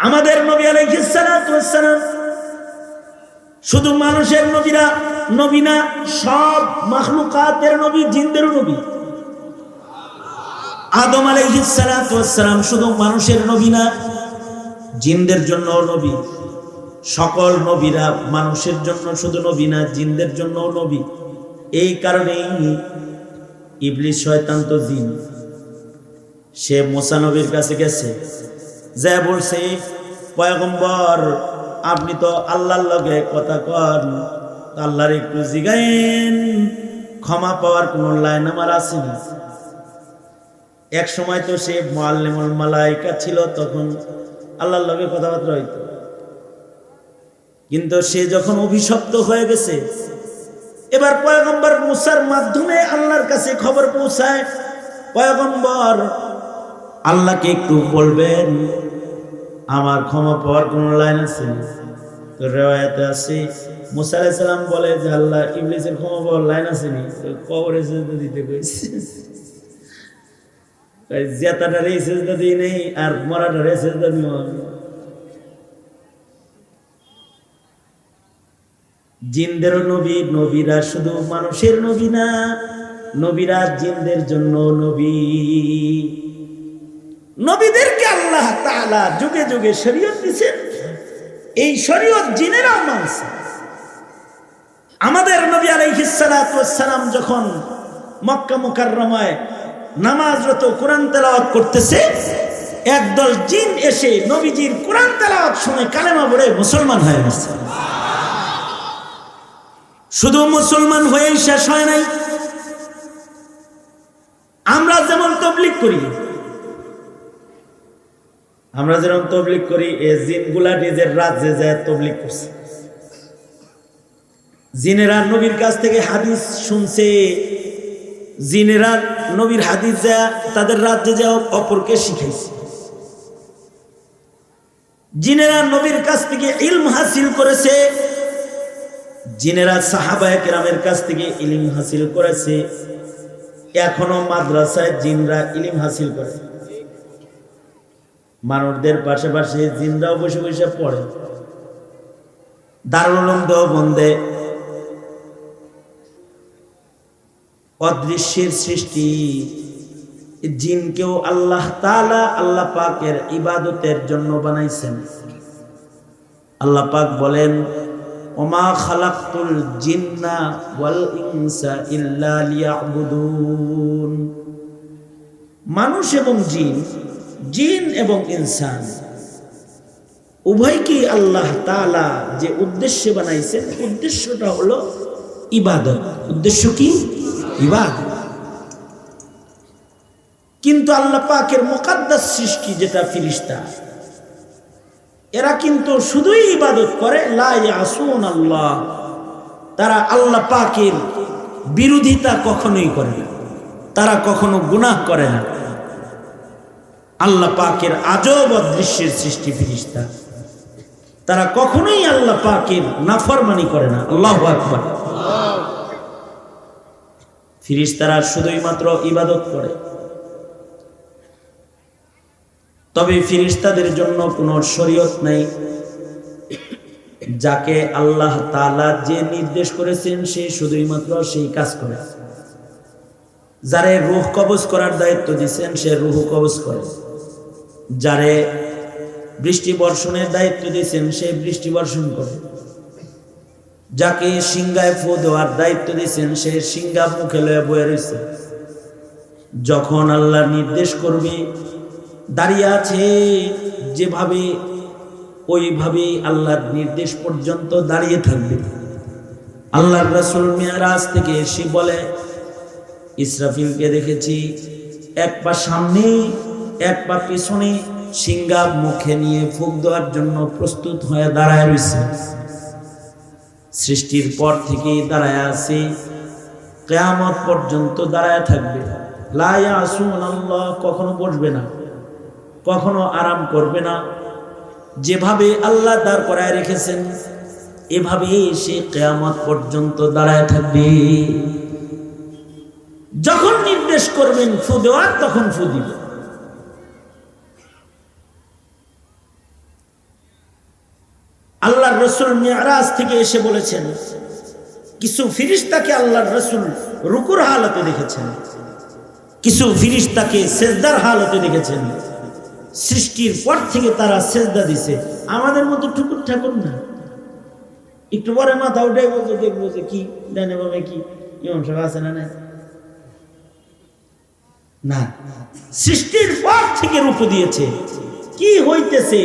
আমাদের নবী আলাইহিসসালাম শুধু মানুষের নবীরা নবী না, সব মাখলুকাতের নবী, জিনদেরও নবী। আদম আলাইহিসসালাম শুধু মানুষের নবী না, জিনদের জন্য নবী। সকল নবীরা মানুষের জন্য শুধু নবী না, জিনদের জন্য নবী। এই কারণেই ইবলিস শয়তান তো জিন। সে মোসা নবীর কাছে গেছে। যা বলছে পয়গম্বর, আপনি তো আল্লাহর লগে কথা কন। আল্লাহর একটু জিগাইন ক্ষমা পাওয়ার কোন লাইন আমার আসেনি এক সময় তো সে মোয়াল্লিমুল মালাইকা ছিল, তখন আল্লাহর লগে কথাবার্তা হইতো। কিন্তু সে যখন অভিশপ্ত হয়ে গেছে, এবার পয়গম্বর মুসার মাধ্যমে আল্লাহর কাছে খবর পৌঁছায়, পয়গম্বর, আল্লাহকে একটু বলবেন আমার ক্ষমা পাওয়ার কোন লাইন আছে? তো রেওয়ায়তে আছে। মুসা বলে যে, আল্লাহ ইবলিসের ক্ষমা পাওয়ার লাইন আছে নি? তো কবরে সেজদা দিতে কইছে। জেতাটা রে সেজদা দিই নেই আর মরাটা রে সেজদা জিনদেরও নবী, নবীরা শুধু মানুষের নবী না, নবীরা জিনদের জন্য নবী। নবীদেরকে আল্লাহ তালা যুগে যুগে শরীয়ত দিয়েছেন। এই শরীয়ত জিনেরা মানছে। আমাদের নবী আলাইহিস সালাতু সালাম যখন মক্কা মুকাররমায় নামাজরত কোরআন তেলাওয়াত করতেছে একদল জিন এসে নবীজির কোরআন তেলাওয়াত শুনে কালেমা পড়ে মুসলমান হয়ে গেছে। শুধু মুসলমান হয়েই শেষ হয় নাই। আমরা যেমন তবলিক করি আমরা যেরকম তবলিক করি, এ জিনগুলা নিজের রাজ্যে যায় তবলিক করছে। জিনেরা নবীর কাছ থেকে হাদিস শুনছে, জিনেরা নবীর হাদিস যা তাদের রাজ্যে যা অপরকে শিখাইছে। জিনেরা নবীর কাছ থেকে ইলম হাসিল করেছে, জিনেরা সাহাবায় কেরামের কাছ থেকে ইলিম হাসিল করেছে, এখনও মাদ্রাসায় জিনরা ইলিম হাসিল করে। মানুষদের পাশাপাশি জিনরাও বসে বসে পড়ে। দারুল দেওবন্দে অদৃশ্যের সৃষ্টি। জিনকেও আল্লাহ তালা আল্লাহ পাকের ইবাদতের জন্য বানাইছেন। আল্লাহ পাক বলেন, ওমা খালাক্তুল জিন্না ওয়াল ইনসা ইল্লা লিয়াবুদুন। মানুষ এবং জিন জিন এবং ইনসান। উভয়কেই আল্লাহ তালা যে উদ্দেশ্যে বানাইছেন, উদ্দেশ্যটা হলো ইবাদত। উদ্দেশ্য কি? ইবাদত। কিন্তু আল্লাহ পাকের মোকাদ্দাস সৃষ্টি যেটা ফিরিস্তা, এরা কিন্তু শুধুই ইবাদত করে লাসুন আল্লাহ তারা আল্লাহ পাকের বিরোধিতা কখনোই করে তারা কখনো গুনাহ করে না। আল্লাহ পাকের আজব অদৃশ্যের সৃষ্টি ফিরিস্তা। তারা কখনোই আল্লাহ পাকের নাফরমানি করে না। আল্লাহ আকবর। ফিরিস্তারা শুধুই মাত্র ইবাদত করে। তবে ফিরিস্তাদের জন্য কোনো শরীয়ত নাই, যাকে আল্লাহ তালা যে নির্দেশ করেছেন, সে শুধুই মাত্র সেই কাজ করে। যারে রুহ কবজ করার দায়িত্ব দিচ্ছেন সে রুহ কবজ করে। যারে বৃষ্টি বর্ষণের দায়িত্ব দিয়েছেন, সে বৃষ্টি বর্ষণ করে। যাকে সিংহায় ফু দেওয়ার দায়িত্ব দিয়েছেন, সে সিংহা মুখে লয়ে বয়ে রয়েছে যখন আল্লাহ নির্দেশ করবে, দাঁড়িয়ে আছে, যেভাবে ওইভাবে আল্লাহর নির্দেশ পর্যন্ত দাঁড়িয়ে থাকবে। আল্লাহর রাসুল মেয়ারাজ থেকে এসে বলে, ইসরাফিলকে দেখেছি এক পা সামনে এক পা পিছনে সিঙ্গা মুখে নিয়ে ফুক দেওয়ার জন্য প্রস্তুত হয়ে দাঁড়ায় রয়েছে। সৃষ্টির পর থেকেই দাঁড়ায় আছে। কেয়ামত পর্যন্ত দাঁড়ায় থাকবে। লায়া আসুন আল্লাহ, কখনো বসবে না। কখনো আরাম করবে না। যেভাবে আল্লাহ দাঁড় করায় রেখেছেন এভাবে সে কেয়ামত পর্যন্ত দাঁড়ায় থাকবে। যখন নির্দেশ করবেন ফু দেওয়ার, তখন ফু দিবে আল্লাহর রসুল মেয়ারাজ থেকে এসে বলেছেন, কিছু ফিরিস্তাকে আল্লাহর রসুল রুকুর হালতে দেখেছেন, কিছু ফিরিস্তাকে সেজদার হালতে দেখেছেন। সৃষ্টির পর থেকে তারা সেজদা দিছে। আমাদের মতো ঠুকুর ঠাকুর না। একটু পরে মাথা উঠে বলছে দেখব যে কি? ডানে বামে কি? ইমাম সাহেব আছে না। সৃষ্টির পর থেকে রূপ দিয়েছে। কি হইতেছে?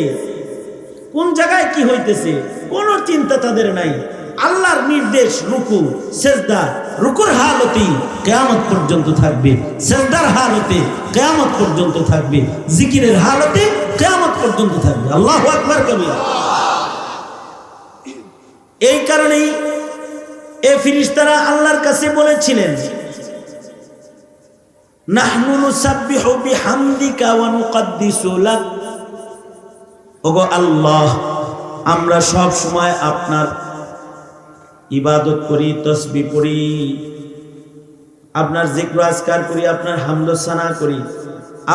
কোন জায়গায় কি হইতেছে? কোন চিন্তা তাদের নাই। আল্লাহর নির্দেশ, রুকু, সেজদা, রুকুর হালতি কেয়ামত পর্যন্ত থাকবে। সেজদার হালতে কেয়ামত পর্যন্ত থাকবে। জিকিরের হালতে কেয়ামত পর্যন্ত থাকবে। আল্লাহ আকবার কবিরা এই কারণেই এ ফিরিস্তারা আল্লাহর কাছে বলেছিলেন, নাহনু নুসাব্বিহু বিহামদিকা ওয়া নুকদ্দিসু লাক ওগো আল্লাহ, আমরা সব সময় আপনার ইবাদত করি, তসবি পড়ি আপনার জিক্র আজকার করি, আপনার হামদসানা করি,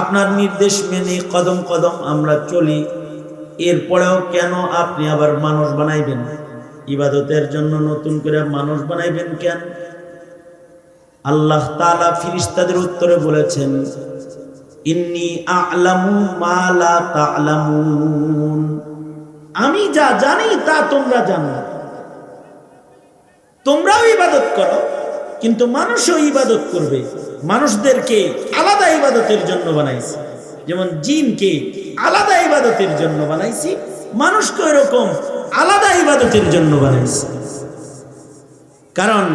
আপনার নির্দেশ মেনে কদম কদম আমরা চলি, এরপরেও কেন আপনি আবার মানুষ বানাইবেন? ইবাদতের জন্য নতুন করে মানুষ বানাইবেন কেন? আল্লাহ তালা ফিরিস্তাদের উত্তরে বলেছেন ইন্নি আলামু তালামুন। আমি যা জানি তা তোমরা জানো। তোমরাও ইবাদত করো, কিন্তু মানুষও ইবাদত করবে। মানুষদেরকে আলাদা ইবাদতের জন্য বানাইছি। যেমন জিনকে আলাদা ইবাদতের জন্য বানাইছি, মানুষকে এরকম আলাদা ইবাদতের জন্য বানাইছি। কারণ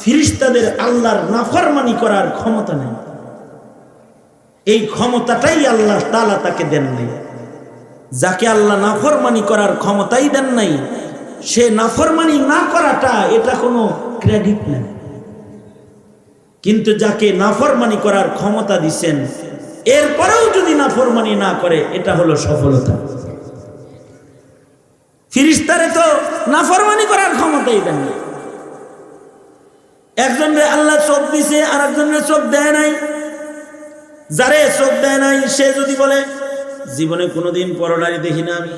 ফিরিস্তাদের আল্লাহর নাফরমানি করার ক্ষমতা নেই। এই ক্ষমতাটাই আল্লাহ তালা তাকে দেন নাই। যাকে আল্লাহ নাফরমানি করার ক্ষমতাই দেন নাই, সে নাফরমানি না করাটা এটা কোনো ক্রেডিট না কিন্তু যাকে নাফরমানি করার ক্ষমতা দিচ্ছেন এরপরেও যদি নাফরমানি না করে, এটা হলো সফলতা। ফিরিস্তারে তো নাফরমানি করার ক্ষমতাই দেন না একজনরে আল্লাহ চোখ দিছে আর একজনের চোখ দেয় নাই। যারে চোখ দেয় নাই, সে যদি বলে, জীবনে কোনোদিন পরনারী দেখি না আমি।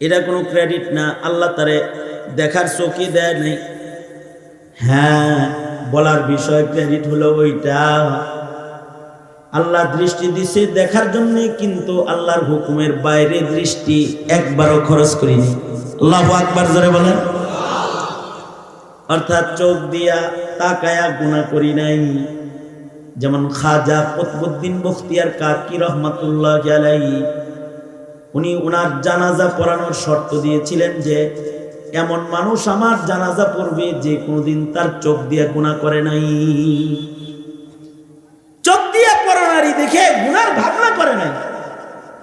এটা কোনো ক্রেডিট না, আল্লাহ তারে দেখার চোখই দেয় নাই। হ্যাঁ বলার বিষয় ক্রেডিট হলো ওইটা। আল্লাহ দৃষ্টি দিছে দেখার জন্য, কিন্তু আল্লাহর হুকুমের বাইরে দৃষ্টি একবারও খরচ করিনি। আল্লাহ আকবার, জোরে বলেন। অর্থাৎ চোখ দিয়া তাকায়া গুণা করি নাই। যেমন খাজা কতবুদ্দিন বখতিয়ার কাকি রহমাতুল্লাহ জালাই উনি ওনার জানাজা পড়ানোর শর্ত দিয়েছিলেন যে, এমন মানুষ আমার জানাজা পড়বে যে কোনোদিন তার চোখ দিয়া গুণা করে নাই। চোখ দিয়া পড়ানারি দেখে গুনার ভাবনা করে নাই।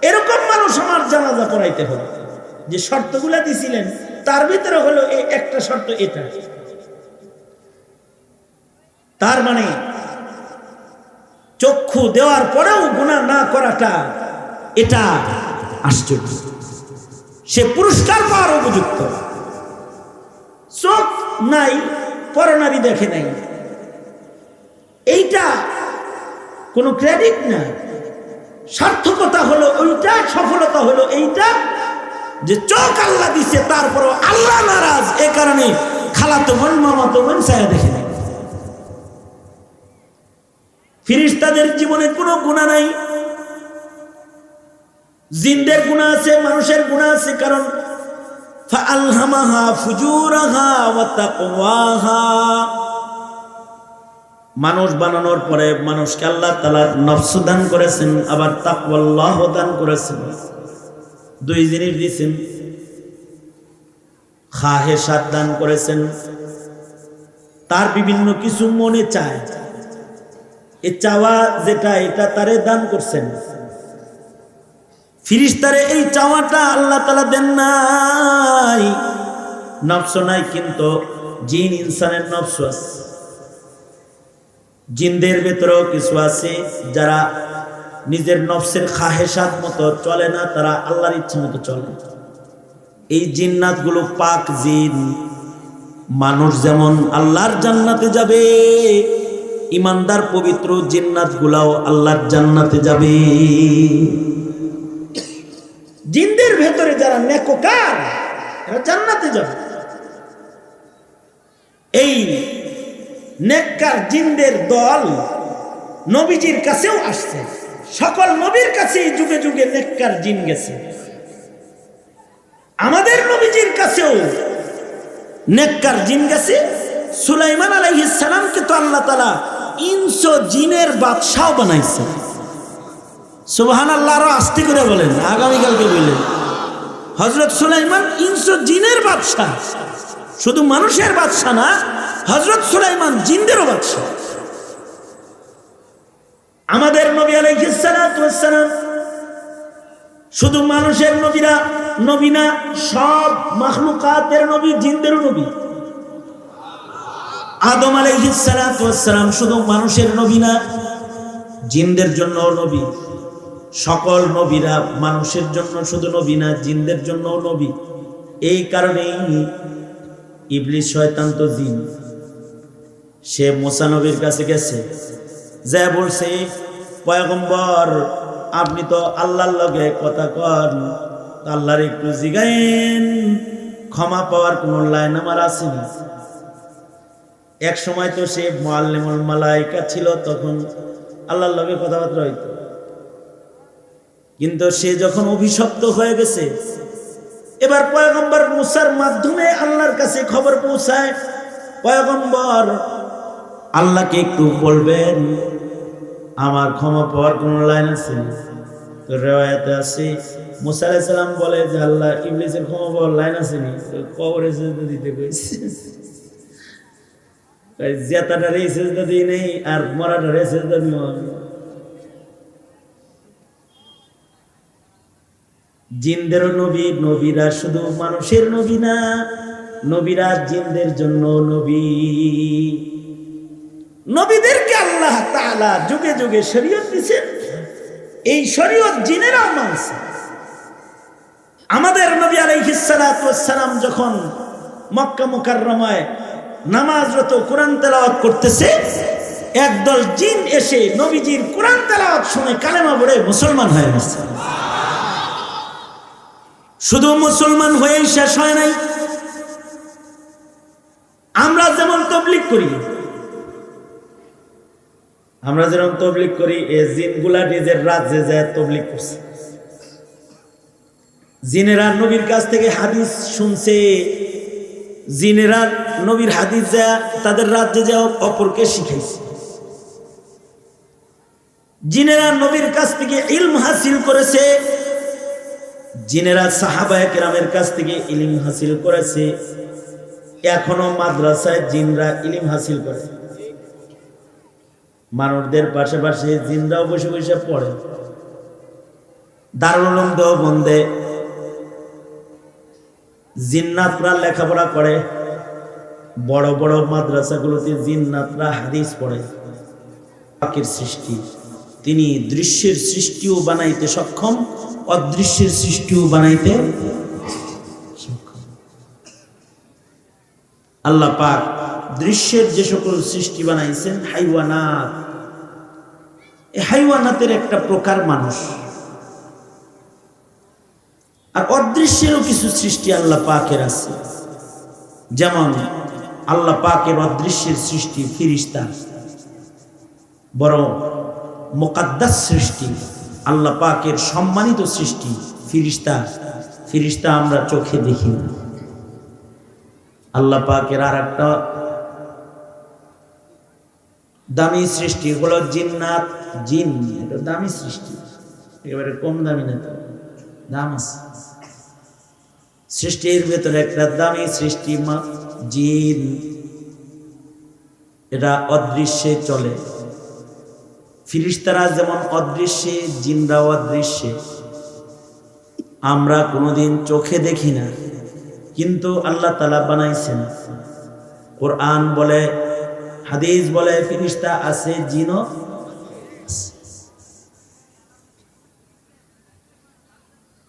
এরকম মানুষ আমার জানাজা পড়াইতে হবে। যে শর্তগুলা দিছিলেন, তার ভিতরে হলো এই একটা শর্ত এটা। তার মানে চক্ষু দেওয়ার পরেও গুণা না করাটা এটা আশ্চর্য। সে পুরস্কার পাওয়ার উপযুক্ত। চোখ নাই, পরনারী দেখে নাই। এইটা কোনো ক্রেডিট না। সার্থকতা হলো ওইটা, সফলতা হলো এইটা, যে চোখ আল্লাহ দিছে, তারপরও আল্লাহ নারাজ। এ কারণে খালাতো বোন মামাতো বোন ছায়া দেখে ফিরিস্তাদের জীবনে কোনো গুণা নাই। জিন্দের গুণা আছে, মানুষের গুণা আছে, কারণ মানুষ বানানোর পরে মানুষকে আল্লাহ তালা নফস দান করেছেন, আবার তাকওয়াল্লাহ দান করেছেন। দুই জিনিস দিয়েছেন খাহেসাত দান করেছেন। তার বিভিন্ন কিছু মনে চায়। এ চাওয়া যেটা, এটা তারে দান করছেন। ফিরিস্তারে এই চাওয়াটা আল্লাহ তালা দেন নাই। নফস নাই কিন্তু জিন ইনসানের নফস আছে। জিনদের ভেতরেও কিছু আছে যারা নিজের নফসের খাহেসাত মতো চলে না, তারা আল্লাহর ইচ্ছা মতো চলে। এই জিন্নাতগুলো পাক জিন। মানুষ যেমন আল্লাহর জান্নাতে যাবে ইমানদার, পবিত্র জিন্নাত গুলাও আল্লাহর জান্নাতে যাবে। জিনদের ভেতরে যারা নেকোকার এরা জান্নাতে যাবে। এই নেককার জিনদের দল নবীজির কাছেও আসছে। সকল নবীর কাছেই যুগে যুগে নেককার জিন গেছে। আমাদের নবীজির কাছেও নেককার জিন গেছে। সুলাইমান আলাইহিস সালামকে তো আল্লাহ তাআলা ইনসো জিনের বাদশাহ বানাইছে। সুবহান আল্লাহ আরও আস্তে করে বলেন, আগামীকালকে বললেন হজরত সুলাইমান ইনসো জিনের বাদশাহ। শুধু মানুষের বাদশাহ না হজরত সুলাইমান জিনদেরও বাদশাহ। আমাদের নবী আলাইহিসসালাম শুধু মানুষের নবীরা নবী না, সব মাখলুকাতের নবী, জিনদেরও নবী। আদম আলাইহিসসালাম শুধু মানুষের নবী না, জিনদের জন্য নবী। সকল নবীরা মানুষের জন্য শুধু নবী না, জিনদের জন্য নবী। এই কারণেই ইবলিশ শয়তান তো জিন। সে মোসা নবীর কাছে গেছে যা বলছে, পয়গম্বর, আপনি তো আল্লাহর লগে কথা কন আল্লাহর একটু জিগাইন ক্ষমা পাওয়ার কোন লাইন আমার আসেনি। এক সময় তো সে মোয়াল্লিমুল মালাইকা ছিল, তখন আল্লাহর লগে কথাবার্তা হইতো। কিন্তু সে যখন অভিশপ্ত হয়ে গেছে, এবার পয়গম্বর মুসার মাধ্যমে আল্লাহর কাছে খবর পৌঁছায়, পয়গম্বর, আল্লাহকে একটু বলবেন, আমার ক্ষমা পাওয়ার কোন লাইন আছে? তো রেওয়ায়তে আছে, মুসা আলাইহিস সালাম বলে যে, আল্লাহ ইবলিসের ক্ষমা পাওয়ার লাইন আছে নি? তো কবরে দিতে কইছে। জেতাটারে সেজদা দিই নেই আর মরাটারে সেজদা আমি জিনদেরও নবী, নবীরা শুধু মানুষের নবী না, নবীরা জিনদের জন্য নবী। নবীদেরকে আল্লাহ তাআলা যুগে যুগে শরীয়ত দিয়েছেন। এই শরীয়ত জিনেরাও মানছে। আমাদের নবী আলাইহিস সালাম যখন মক্কা মুকাররমায় নামাজরত কোরআন তেলাওয়াত করতেছে একদল জিন এসে নবীজির কোরআন তেলাওয়াত শুনে কালেমা পড়ে মুসলমান হয়ে গেছে। শুধু মুসলমান হয়েই শেষ হয় নাই। আমরা যেমন তবলিক করি, আমরা যেরকম তবলিক করি, এ জিনগুলা নিজের রাজ্যে যায় তবলিক করছে। জিনেরা নবীর কাছ থেকে হাদিস শুনছে জিনেরা নবীর হাদিস যা, তাদের রাজ্যে যা অপরকে শিখাইছে। জিনেরা নবীর কাছ থেকে ইলম হাসিল করেছে, জিনেরা সাহাবায় কেরামের কাছ থেকে ইলিম হাসিল করেছে, এখনও মাদ্রাসায় জিনরা ইলিম হাসিল করে। মানুষদের পাশাপাশি জিনরাও বসে বসে পড়ে। দারুল দেওবন্দে জিন্নাতরা লেখাপড়া করে, বড় বড় মাদ্রাসাগুলোতে জিন্নাতরা হাদিস পড়ে। পাকের সৃষ্টি, তিনি দৃশ্যের সৃষ্টিও বানাইতে সক্ষম, অদৃশ্যের সৃষ্টিও বানাইতে আল্লাহ পাক দৃশ্যের যে সকল সৃষ্টি বানাইছেন, হাইওয়ানাত। এই হাইওয়ানাতের একটা প্রকার মানুষ। আর অদৃশ্যেরও কিছু সৃষ্টি আল্লাহ পাকের আছে। যেমন, আল্লাহ পাকের অদৃশ্যের সৃষ্টি ফিরিস্তা। বড় মোকাদ্দাস সৃষ্টি, আল্লাহ পাকের সম্মানিত সৃষ্টি ফিরিস্তা। ফিরিস্তা আমরা চোখে দেখি আল্লাহ পাকের আর একটা দামি সৃষ্টি হলো জিন্নাত। জিন, এটা দামি সৃষ্টি। একেবারে কম দামি না দাম আছে। সৃষ্টির ভেতরে একটা দামি সৃষ্টি মা, জিন। এটা অদৃশ্যে চলে। ফিরিস্তারা যেমন অদৃশ্যে, জিনরাও অদৃশ্যে। আমরা কোনোদিন চোখে দেখি না, কিন্তু আল্লাহ তালা বানাইছেন। কোরআন বলে, হাদিস বলে, ফিরিস্তা আছে, জিনও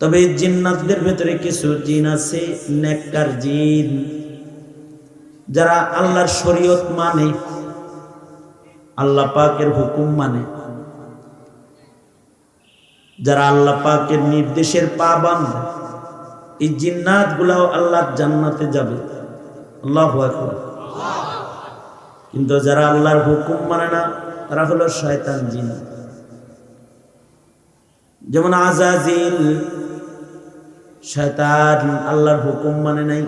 তবে জিন্নাতদের ভেতরে কিছু জিন আছে, নেককার জিন। যারা আল্লাহর শরীয়ত মানে আল্লাহ পাকের হুকুম মানে। যারা আল্লাহ পাকের নির্দেশের পা বাঁধবে এই জিন্নাত গুলাও আল্লাহর জান্নাতে যাবে। আল্লাহ কিন্তু যারা আল্লাহর হুকুম মানে না, তারা হলো শয়তান জিন। যেমন আজাজিল শয়তান আল্লাহর হুকুম মানে নাই।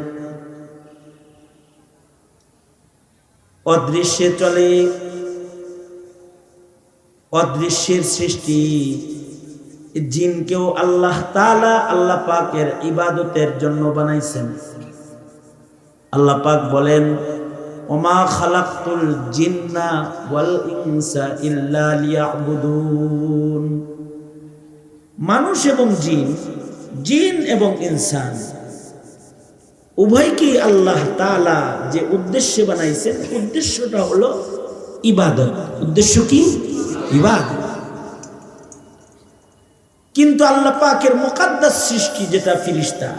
অদৃশ্যে চলে, অদৃশ্যের সৃষ্টি। জিনকেও আল্লাহ তালা আল্লাহ পাকের ইবাদতের জন্য বানাইছেন। আল্লাহ পাক বলেন, ওমা খালাকুল জিন্না ওয়াল ইনসা ইল্লা লিয়াবুদুন। মানুষ এবং জিন জিন এবং ইনসান। উভয়কেই আল্লাহ তালা যে উদ্দেশ্যে বানাইছেন, উদ্দেশ্যটা হলো ইবাদত। উদ্দেশ্য কি? ইবাদত। কিন্তু আল্লাহ পাকের মোকাদ্দাস সৃষ্টি যেটা ফিরিস্তা,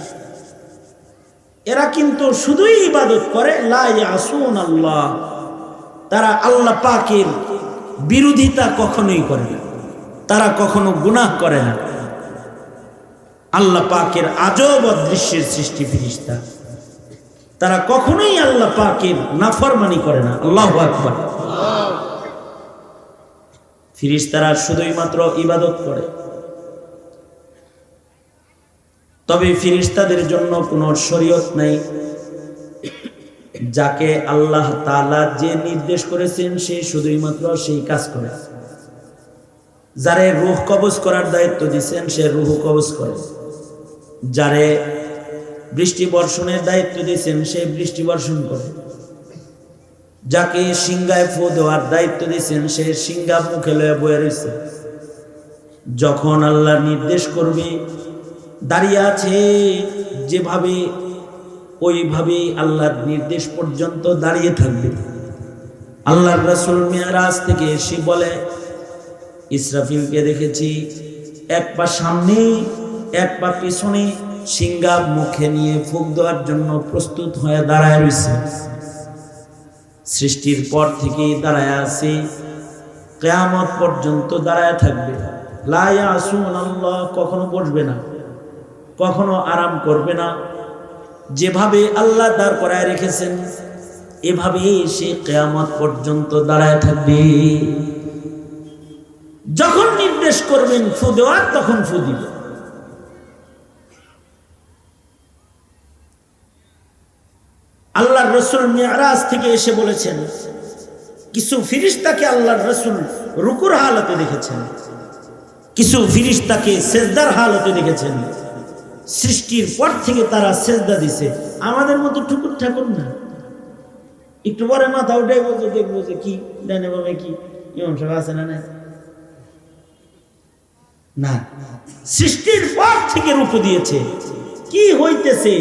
এরা কিন্তু শুধুই ইবাদত করে আসুন আল্লাহ তারা আল্লাহ পাকের বিরোধিতা কখনোই করে তারা কখনো গুনাহ করে না। আল্লাহ পাকের আজব অদৃশ্যের সৃষ্টি ফিরিস্তা। তারা কখনোই আল্লাহ পাকের নাফরমানি করে না। আল্লাহ আকবর। ফিরিস্তারা শুধুই মাত্র ইবাদত করে। তবে ফিরিস্তাদের জন্য কোনো শরীয়ত নাই, যাকে আল্লাহ তালা যে নির্দেশ করেছেন, সে শুধুই মাত্র সেই কাজ করে। যারে রুহ কবজ করার দায়িত্ব দিচ্ছেন সে রুহ কবজ করে। যারে বৃষ্টি বর্ষণের দায়িত্ব দিয়েছেন, সে বৃষ্টি বর্ষণ করে। যাকে সিংহায় ফু দেওয়ার দায়িত্ব দিয়েছেন, সে সিংহা মুখে লয়ে বয়ে রয়েছে যখন আল্লাহ নির্দেশ করবে, দাঁড়িয়ে আছে, যেভাবে ওইভাবে আল্লাহর নির্দেশ পর্যন্ত দাঁড়িয়ে থাকবে। আল্লাহর রাসুল মেয়ারাজ থেকে এসে বলে, ইসরাফিলকে দেখেছি এক পা সামনে এক পা পিছনে সিঙ্গা মুখে নিয়ে ফুক দেওয়ার জন্য প্রস্তুত হয়ে দাঁড়ায় রয়েছে। সৃষ্টির পর থেকেই দাঁড়ায় আছে। কেয়ামত পর্যন্ত দাঁড়ায় থাকবে। লায়া আসুন আল্লাহ, কখনো বসবে না। কখনো আরাম করবে না। যেভাবে আল্লাহ দাঁড় করায় রেখেছেন এভাবে সে কেয়ামত পর্যন্ত দাঁড়ায় থাকবে। যখন নির্দেশ করবেন ফু দেওয়ার, তখন ফু দিবে আল্লাহর রসুল মেয়ারাজ থেকে এসে বলেছেন, কিছু ফিরিস্তাকে আল্লাহর রসুল রুকুর হালতে দেখেছেন, কিছু ফিরিস্তাকে সেজদার হালতে দেখেছেন। সৃষ্টির পর থেকে তারা সেজদা দিছে। আমাদের মতো ঠুকুর ঠাকুর না। একটু পরে মাথা উঠে বলতো দেখব যে কি ডানে বামে কি, ইমাম সাহেব আছে না না। সৃষ্টির পর থেকে রূপ দিয়েছে। কি হইতেছে?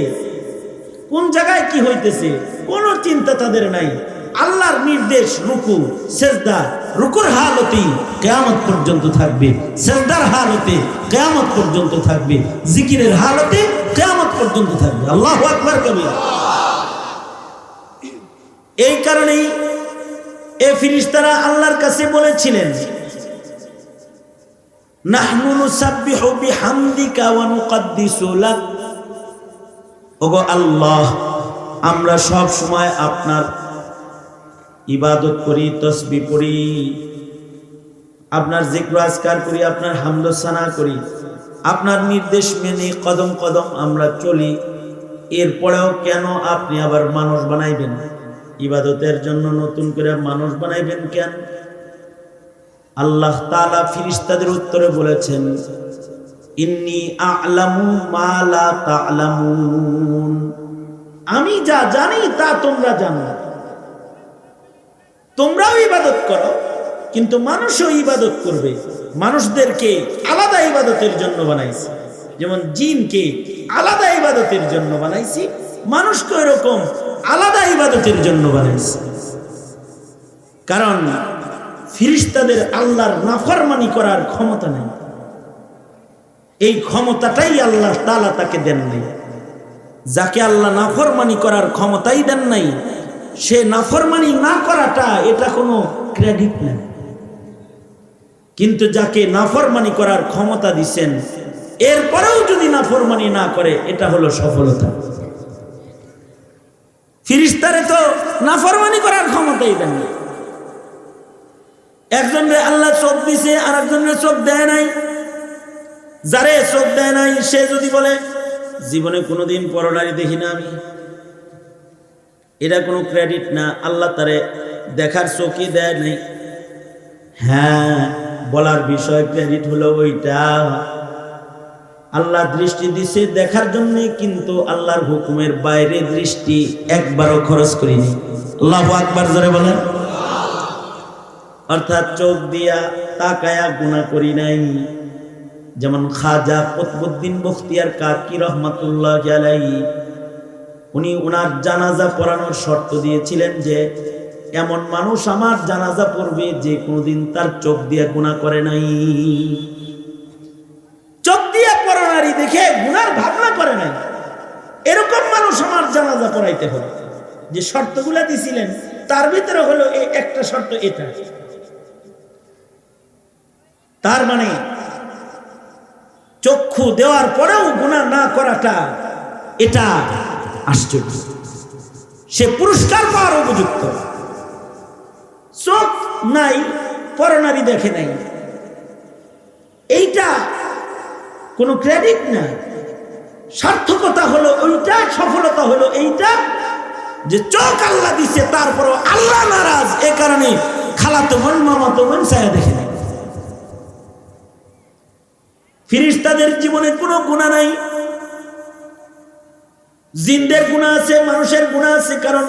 কোন জায়গায় কি হইতেছে? কোন চিন্তা তাদের নাই। আল্লাহর নির্দেশ, রুকু, সেজদা, রুকুর হালতি কেয়ামত পর্যন্ত থাকবে। সেজদার হালতে কেয়ামত পর্যন্ত থাকবে। জিকিরের হালতে কেয়ামত পর্যন্ত থাকবে। আল্লাহ আকবার কবিরা এই কারণেই এ ফিরিস্তারা আল্লাহর কাছে বলেছিলেন, নাহনু নুসাব্বিহু বিহামদিকা ওয়া নুকদ্দিসু লাক ওগো আল্লাহ, আমরা সব সময় আপনার ইবাদত করি, তসবি পড়ি আপনার জিক্র আজকার করি, আপনার হামদসানা করি। আপনার নির্দেশ মেনে কদম কদম আমরা চলি, এরপরেও কেন আপনি আবার মানুষ বানাইবেন? ইবাদতের জন্য নতুন করে মানুষ বানাইবেন কেন? আল্লাহ তালা ফিরিস্তাদের উত্তরে বলেছেন ইন্নি আলামু তালামুন। আমি যা জানি তা তোমরা জানো। তোমরাও ইবাদত করো, কিন্তু মানুষও ইবাদত করবে। মানুষদেরকে আলাদা ইবাদতের জন্য বানাইছি। যেমন জিনকে আলাদা ইবাদতের জন্য বানাইছি, মানুষকে এরকম আলাদা ইবাদতের জন্য বানাইছি। কারণ ফিরিস্তাদের আল্লাহর নাফরমানি করার ক্ষমতা নেই। এই ক্ষমতাটাই আল্লাহ তালা তাকে দেন নাই। যাকে আল্লাহ নাফরমানি করার ক্ষমতাই দেন নাই, সে নাফরমানি না করাটা এটা কোনো ক্রেডিট নেই। কিন্তু যাকে নাফরমানি করার ক্ষমতা দিচ্ছেন এরপরেও যদি নাফরমানি না করে, এটা হলো সফলতা। ফিরিস্তারে তো নাফরমানি করার ক্ষমতাই দেন না একজনরে আল্লাহ চোখ দিছে আর একজনরে চোখ দেয় নাই। যারে চোখ দেয় নাই, সে যদি বলে, জীবনে কোনোদিন পরনারী দেখি না আমি। এটা কোনো ক্রেডিট না, আল্লাহ তারে দেখার চোখই দেয় নাই। হ্যাঁ বলার বিষয় ক্রেডিট হলো ওইটা। আল্লাহ দৃষ্টি দিছে দেখার জন্য, কিন্তু আল্লাহর হুকুমের বাইরে দৃষ্টি একবারও খরচ করিনি। আল্লাহ আকবার জোরে বলেন। অর্থাৎ চোখ দিয়া তাকায়া গুণা করি নাই। যেমন খাজা কতবুদ্দিন বখতিয়ার কাকি রহমাতুল্লাহ জালাই উনি ওনার জানাজা পড়ানোর শর্ত দিয়েছিলেন যে, এমন মানুষ আমার জানাজা পড়বে যে কোনোদিন তার চোখ দিয়া গুণা করে নাই। চোখ দিয়া পড়ানারি দেখে গুনার ভাবনা করে নাই। এরকম মানুষ আমার জানাজা পড়াইতে হবে। যে শর্তগুলা দিছিলেন, তার ভিতরে হলো এই একটা শর্ত এটা। তার মানে চক্ষু দেওয়ার পরেও গুণা না করাটা এটা আশ্চর্য। সে পুরস্কার পাওয়ার উপযুক্ত। চোখ নাই পরনারী দেখে নাই। এইটা কোনো ক্রেডিট না। সার্থকতা হলো ওইটা, সফলতা হলো এইটা, যে চোখ আল্লাহ দিছে, তারপরও আল্লাহ নারাজ। এ কারণে খালাতো বোন মামাতো বোন ছায়া দেখে ফিরিস্তাদের জীবনে কোনো গুণা নাই। জিন্দের গুণা আছে, মানুষের গুণা আছে, কারণ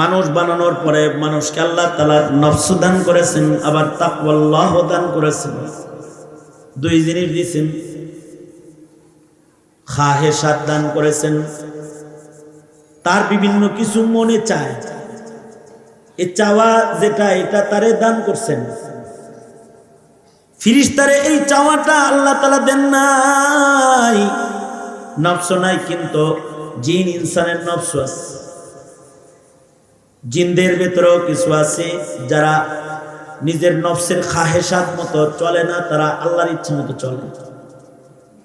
মানুষ বানানোর পরে মানুষকে আল্লাহ তালা নফস দান করেছেন, আবার তাকওয়াল্লাহ দান করেছেন। দুই জিনিস দিয়েছেন খাহেসাত দান করেছেন। তার বিভিন্ন কিছু মনে চায়। এ চাওয়া যেটা, এটা তারে দান করছেন। ফিরিস্তারে এই চাওয়াটা আল্লাহ তালা দেন নাই। নফস নাই, কিন্তু জিন ইনসানের নফস আছে। জিনদের ভেতরেও কিছু আছে, যারা নিজের নফসের খাহেসাত মতো চলে না, তারা আল্লাহর ইচ্ছা মতো চলে।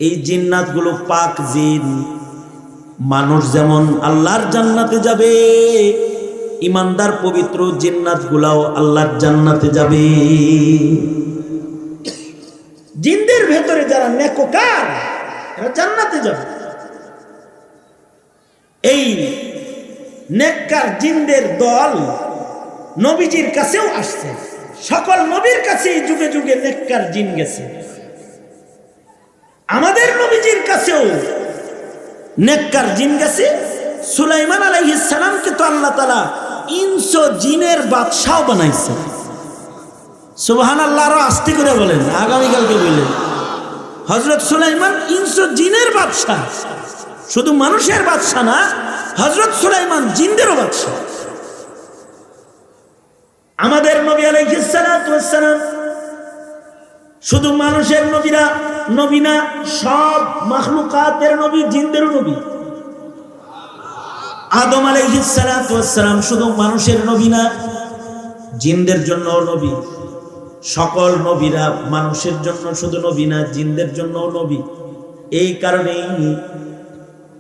এই জিন্নাতগুলো পাক জিন। মানুষ যেমন আল্লাহর জান্নাতে যাবে ইমানদার, পবিত্র জিন্নাত গুলাও আল্লাহর জান্নাতে যাবে। জিনদের ভেতরে যারা নেকোকার, এরা জান্নাতে যাবে। এই নেককার জিনদের দল নবীজির কাছেও আসছে। সকল নবীর কাছেই যুগে যুগে নেককার জিন গেছে। আমাদের নবীজির কাছেও নেককার জিন গেছে। সুলাইমান আলাইহিস সালামকে তো আল্লাহ তাআলা ইনসো জিনের বাদশাহ বানাইছে। সুবহান আল্লাহ আরও আস্তে করে বলেন, আগামীকালকে বললেন হজরত সুলাইমান ইনসো জিনের বাদশাহ। শুধু মানুষের বাদশাহ না হজরত সুলাইমান জিন্দেরও বাদশাহ। আমাদের নবী আলাইহিসসালাম শুধু মানুষের নবীরা নবী না, সব মাখলুকাতের নবী, জিন্দেরও নবী। আদম আলাইহিসসালাম শুধু মানুষের নবী না, জিনদের জন্য নবী। সকল নবীরা মানুষের জন্য শুধু নবী না, জিনদের জন্য নবী। এই কারণেই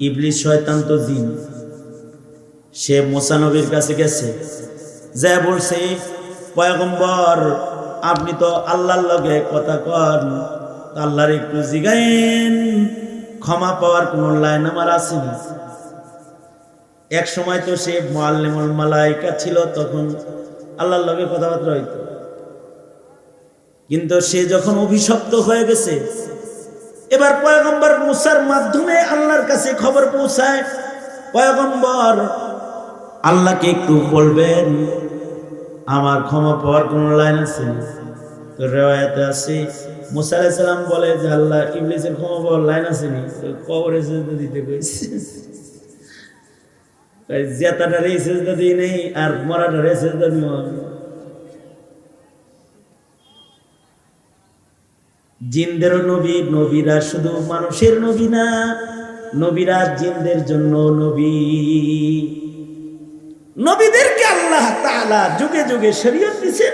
ইবলিশ শয়তান তো জিন। সে মোসা নবীর কাছে গেছে। যা বলছে, পয়গম্বর, আপনি তো আল্লাহর লগে কথা কন। আল্লাহর একটু জিগাইন ক্ষমা পাওয়ার কোন লাইন আমার আসেনি এক সময় তো সে মোয়াল্লিমুল মালাইকা ছিল, তখন আল্লাহর লগে কথাবার্তা হইতো। কিন্তু সে যখন অভিশপ্ত হয়ে গেছে, এবার পয়গম্বর মুসার মাধ্যমে আল্লাহর কাছে খবর পৌঁছায়, পয়গম্বর, আল্লাহকে একটু বলবেন, আমার ক্ষমা পাওয়ার কোন লাইন আছে? তো রেওয়ায়তে আছে, মুসা আলাইসালাম বলে যে, আল্লাহ ইবলিসের ক্ষমা পাওয়ার লাইন আসেনি তো কবরে সেজদা দিতে কইছে। জেতাটারে সেজদা দিই নেই আর মরাটারে সেজদা আমি জিনদেরও নবী, নবীরা শুধু মানুষের নবী না, নবীরা জিনদের জন্য নবী। নবীদেরকে আল্লাহ তাআলা যুগে যুগে শরীয়ত দিয়েছেন।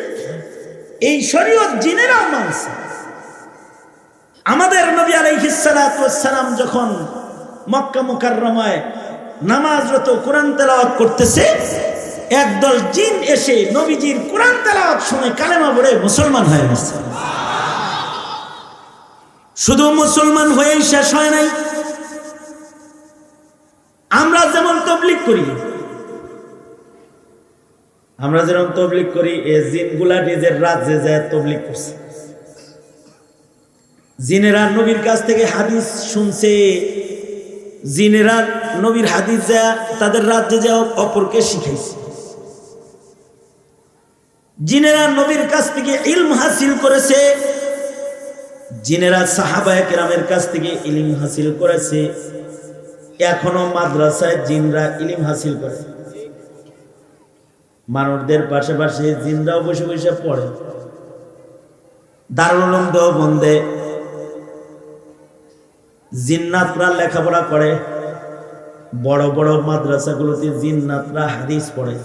এই শরীয়ত জিনেরাও মানছে। আমাদের নবী আলাইহিসসালাম যখন মক্কা মুকাররমায় নামাজরত কোরআন তেলাওয়াত করতেছে, একদল জিন এসে নবীজির কোরআন তেলাওয়াত শুনে কালেমা পড়ে মুসলমান হয়ে গেছে। শুধু মুসলমান হয়েই শেষ হয় নাই। আমরা যেমন তবলিক করি, আমরা যেরকম তবলিক করি, এ জিনগুলা নিজের রাজ্যে যায় তবলিক করছে। জিনেরা নবীর কাছ থেকে হাদিস শুনছে জিনেরা নবীর হাদিস যা, তাদের রাজ্যে যা অপরকে শিখাইছে। জিনেরা নবীর কাছ থেকে ইলম হাসিল করেছে, জিনেরা সাহাবায় কেরামের কাছ থেকে ইলিম হাসিল করেছে। এখনও মাদ্রাসায় জিনরা ইলিম হাসিল করে। মানুষদের পাশাপাশি জিনরাও বসে বসে পড়ে। দারুল দেওবন্দে জিন্নাতরা লেখাপড়া করে বড় বড় মাদ্রাসাগুলোতে জিন্নাতরা হাদিস পড়ে।